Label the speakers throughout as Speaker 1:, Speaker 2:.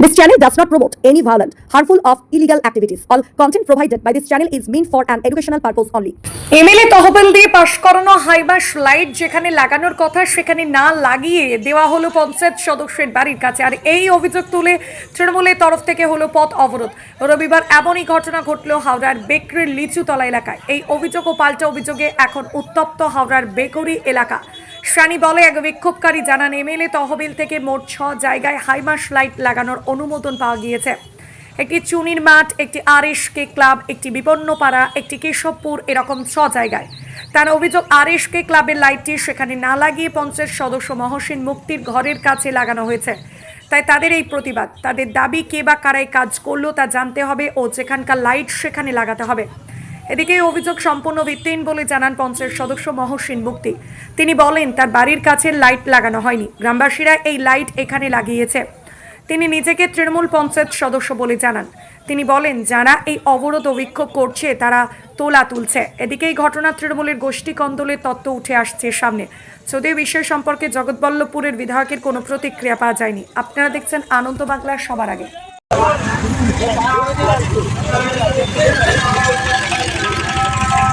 Speaker 1: This channel does not promote any violent, harmful, or illegal activities. All content provided by this channel is meant for an educational purpose only.
Speaker 2: MLA তহবিল দিয়ে পাশ করানো হাইবাস light যেখানে লাগানোর কথা সেখানে না লাগিয়ে দেওয়া হলো পঞ্চায়েত সদস্যের বাড়ির কাছে আর এই অভিযোগ তুলে তৃণমূলের তরফ থেকে হলো পথ অবরোধ রবিবার এমনই ঘটনা ঘটলো হাওড়ার বেকরির লিচুতলা এলাকায় এই অভিযোগ ও পাল্টা অভিযোগে এখন উত্তপ্ত হাওড়ার বেকরি এলাকা সানি বলে, এক বিক্ষোভকারী জানান এমএলএ তহবিল থেকে মোট ছ জায়গায় হাইমাস লাইট লাগানোর অনুমোদন পাওয়া গিয়েছে। একটি চুনির মাঠ, একটি আরএস কে ক্লাব, একটি বিপন্নপাড়া, একটি কেশবপুর, এরকম ছ জায়গায়। তার অভিযোগ আরএস কে ক্লাবের লাইটটি সেখানে না লাগিয়ে পঞ্চায়েত সদস্য মহসিন মুক্তির ঘরের কাছে লাগানো হয়েছে। তাই তাদের এই প্রতিবাদ, তাদের দাবি কে বা কারাই কাজ করল তা জানতে হবে ও যেখানকার লাইট সেখানে লাগাতে হবে। এদিকে অভিযোগ সম্পূর্ণ ভিত্তিহীন বলে জানান পঞ্চায়েত সদস্য মহসিন মুক্তি। তিনি বলেন, তার বাড়ির কাছে লাইট লাগানো হয়নি। গ্রামবাসীরা এই লাইট এখানে লাগিয়েছে। তিনি নিজেকে তৃণমূল পঞ্চায়েত সদস্য বলে জানান। তিনি বলেন, যারা এই অবরোধ বিক্ষোভ করছে, তারা তোলা তুলছে। এদিকে এই ঘটনা তৃণমূলের গোষ্ঠী কন্দলের তত্ত্ব উঠে আসছে সামনে। যদিও বিষয় সম্পর্কে জগৎবল্লভপুরের বিধায়কের কোনো প্রতিক্রিয়া পাওয়া যায়নি। আপনারা দেখছেন আনন্দ বাংলার সবার আগে।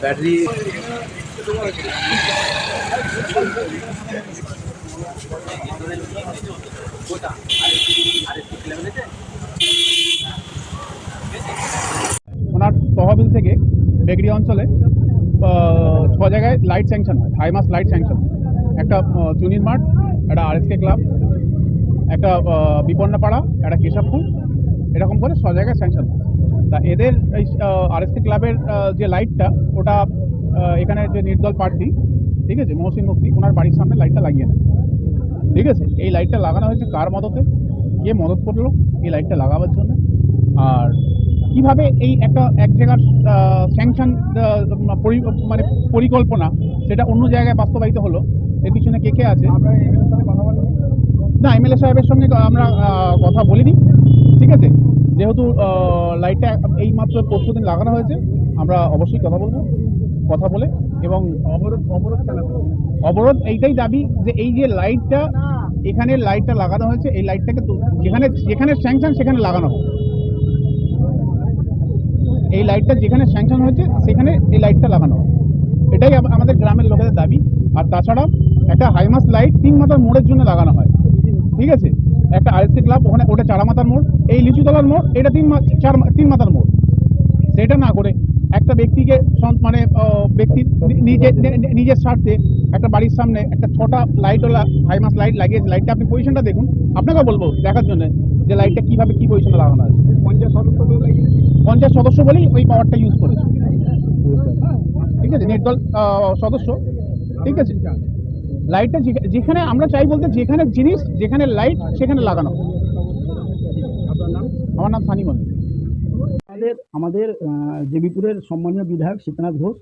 Speaker 3: ব্যাটারি
Speaker 4: ওনার তহবিল থেকে বেগড়ি অঞ্চলে ছ জায়গায় লাইট স্যাংশন হয় হাই মাস লাইট স্যাংশন একটা চুনির মাঠ, একটা আরএসকে ক্লাব একটা বিপন্নপাড়া, একটা কেশবপুর, এরকম করে ছ জায়গায় স্যাংশন হয়। তা এদের এই আরএসকে ক্লাবের যে লাইটটা ওটা এখানে যে নির্দল প্রার্থী ঠিক আছে মহসিন মুক্তি ওনার বাড়ির সামনে লাইটটা লাগিয়ে নেয় ঠিক আছে এই লাইটটা লাগানো হয়েছে কার মদতে? কে মদত করল? এই লাইটটা লাগাবার জন্য। আর কীভাবে এই একটা এক জায়গার স্যাংশন মানে পরিকল্পনা সেটা অন্য জায়গায় বাস্তবায়িত হলো এর পিছনে কে কে আছে? না এমএলএ সাহেবের সঙ্গে আমরা কথা বলিনি। যেহেতু লাইটটা এই মাত্র পরশু দিন লাগানো হয়েছে আমরা অবশ্যই কথা বলব কথা বলে এবং অবরোধ অবরোধ অবরোধ এইটাই দাবি যে এই যে লাইটটা এখানে লাইটটা লাগানো হয়েছে এই লাইটটাকে যেখানে যেখানে স্যাংশন সেখানে লাগানো হোক এই লাইটটা যেখানে স্যাংশন হয়েছে সেখানে এই লাইটটা লাগানো হোক। এটাই আমাদের গ্রামের লোকেদের দাবি। আর তাছাড়া একটা হাইমাস লাইট তিন মাথার মোড়ের জন্য লাগানো হয়। ঠিক আছে? একটা আরএসসি ক্লাব ওখানে ওটা চারা মাথার মোড় এই লিচুতলার মোড় এটা তিন চার তিন মাথার মোড়। সেটা না করে একটা ব্যক্তিকে মানে ব্যক্তি নিজে নিজের স্বার্থে একটা বাড়ির সামনে একটা ছটা লাইটওয়ালা হাইমাস লাইট লাগিয়েছে লাইটটা আপনি পজিশনটা দেখুন। আপনাকেও বলব দেখার জন্য যে লাইটটা কীভাবে কি পজিশনে লাগানো আছে। পঞ্চায়েত সদস্য পঞ্চায়েত সদস্য বলেই ওই পাওয়ারটা ইউজ করেছে। ঠিক আছে? নির্দল সদস্য। ঠিক আছে? লাইটটা যেখা- যেখানে আমরা চাই বলতে যেখানে জিনিস, যেখানে লাইট সেখানে লাগানো। আমার নাম সানি মল্লিক।
Speaker 5: আমাদের আমাদের দেবীপুরের সম্মানীয় বিধায়ক সীতানাথ ঘোষ,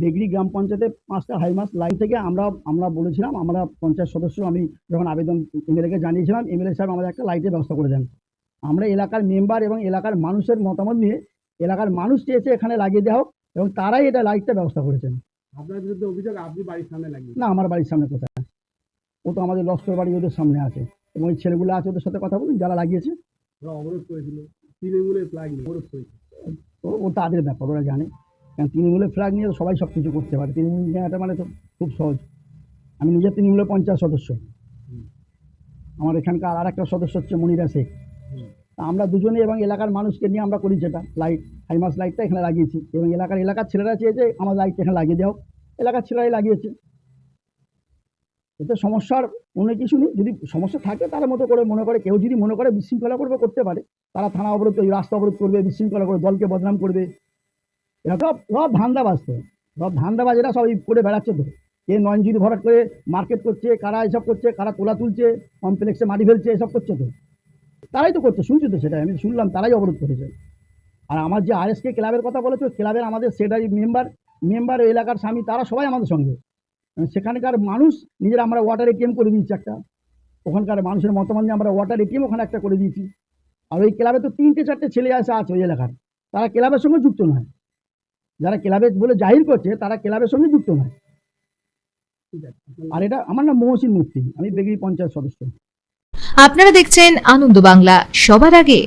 Speaker 5: বেগড়ি গ্রাম পঞ্চায়েতে পাঁচটা হাইমাস লাইন থেকে আমরা আমরা বলেছিলাম, আমরা পঞ্চায়েত সদস্য, আমি যখন আবেদন এমএলএকে জানিয়েছিলাম, এমএলএ সাহেব আমাদের একটা লাইটের ব্যবস্থা করে দেন। আমরা এলাকার মেম্বার এবং এলাকার মানুষের মতামত নিয়ে, এলাকার মানুষ চেয়েছে এখানে লাগিয়ে দেওয়া হোক, এবং তারাই এটা লাইটটা ব্যবস্থা করেছেন।
Speaker 4: আপনার বিরুদ্ধে অভিযোগ আপনি বাড়ির সামনে লাগিয়ে
Speaker 5: না আমার বাড়ির সামনে কোথায়? ও তো আমাদের লস্কর বাড়ি ওদের সামনে আছে। এবং ওই ছেলেগুলো আছে ওদের সাথে কথা বলুন যারা লাগিয়েছে।
Speaker 4: ওরা অবরোধ করেছিল। তৃণমূলের ফ্ল্যাগ নিয়ে অবরোধ করেছিল।
Speaker 5: ও ও তাদের ব্যাপার ওরা জানে। কারণ তৃণমূলের ফ্ল্যাগ নিয়ে তো সবাই সব কিছু করতে পারে। তৃণমূল নেওয়াটা মানে তো খুব সহজ। আমি নিজে তৃণমূলের পঞ্চায়েত সদস্য। আমার এখানকার আর একটা সদস্য হচ্ছে মনিরা শেখ। আমরা দুজনে এবং এলাকার মানুষকে নিয়ে আমরা করি যেটা লাইট হাইমাস লাইটটা এখানে লাগিয়েছি। এবং এলাকার এলাকার ছেলেরা চেয়েছে আমার লাইট এখানে লাগিয়ে দেওয়া এলাকার ছেলেরাই লাগিয়েছে। এতে সমস্যার অন্য কিছু নেই। যদি সমস্যা থাকে তার মতো করে মনে করে, কেউ যদি মনে করে বিশৃঙ্খলা করবে, করতে পারে। তারা থানা অবরোধ রাস্তা অবরোধ করবে, বিশৃঙ্খলা করে দলকে বদনাম করবে। এরা সব সব ধান্দাবাজ তো। সব ধান্দাবাজ এরা সব করে বেড়াচ্ছে তো। কে নয়ন জিবি ভরাট করে মার্কেট করছে, কারা এসব করছে, কারা তোলা তুলছে, কমপ্লেক্সে মাটি ফেলছে, এসব করছে তো। তারাই তো করছে, শুনছি তো সেটাই, আমি শুনলাম তারাই অবরোধ করেছে। আর আমার যে আর আরএসকে ক্লাবের কথা বলেছ, ক্লাবের আমাদের সেটাই মেম্বার মেম্বার এলাকার স্বামী, তারা সবাই আমাদের সঙ্গে। সেখানকার মানুষ নিজেরা আমরা ওয়াটার এটিএম করে দিয়েছি একটা। ওখানকার মানুষের মতামত আমরা ওয়াটার এটিএম ওখানে একটা করে দিয়েছি। আর ওই ক্লাবে তো তিনটে চারটে ছেলে আসে আছে ওই এলাকার। তারা ক্লাবের সঙ্গে যুক্ত নয়। যারা ক্লাবে বলে জাহির করছে, তারা ক্লাবের সঙ্গে যুক্ত নয়। ঠিক আছে। আর এটা, আমার নাম মহসিন মুক্তি আমি বেগরি পঞ্চায়েত সদস্য।
Speaker 6: আপনারা দেখছেন আনন্দ বাংলা। সবার আগে